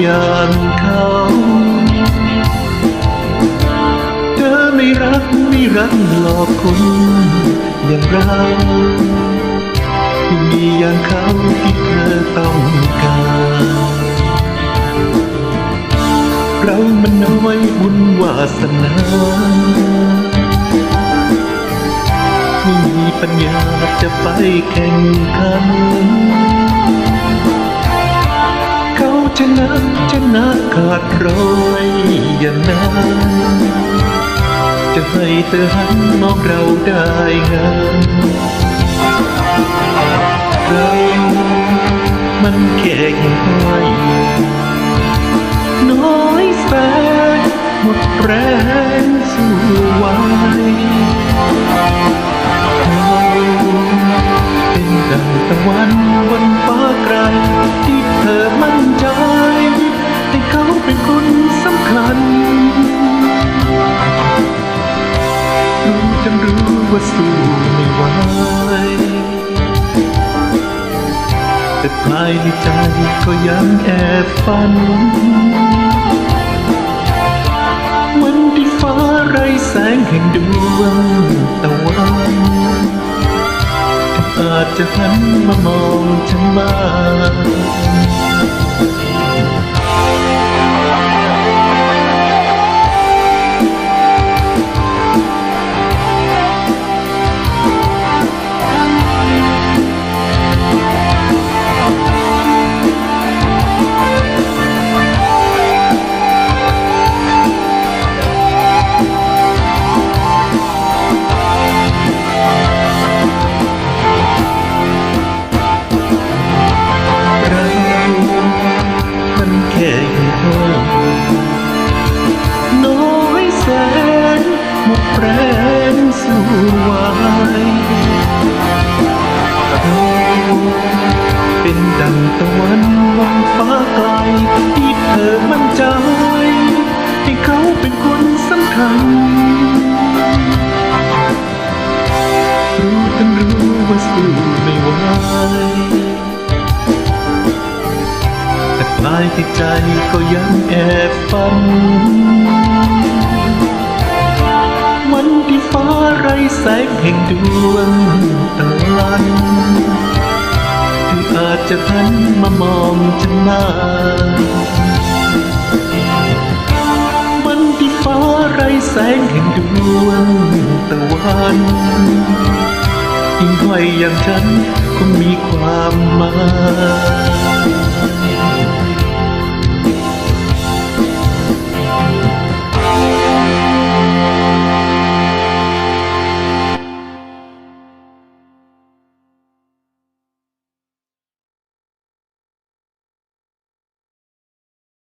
อย่างเขาเธอไม่รักไม่รักหลอกคนอย่างเราม่มีอย่างเขาที่เธอต้องการ เรามันน้อยบุญวาสนาไม่มีปัญญาจะไปแข่งขัน ขาดร้อยอย่างนั้นจะให้เธอหันมองเราได้ไงเรามันแข่งห้อยน้อยแสนหมดแรง ว่าสู้ไม่ไหวแต่ภายในใจก็ยังแอบฝันวันที่ฟ้าไร้แสงแห่งดวงตะวันอาจจะหันมามองฉันบ้าง เป็นดังตะวันวันฟ้าไกลที่เธอมั่นใจให้เขาเป็นคนสำคัญ รู้ทั้งรู้ว่าสู้ไม่ไหวแต่ปลายที่ใจก็ยังแอบฝัน วันที่ฟ้าไร้แสงแห่งดวงตะวันาจจะหันมามองฉันบ้างวันที่ฟ้าไรแสงแห่งดวงตะวันยิ่งห้อยอย่างฉันคงมีความหมาย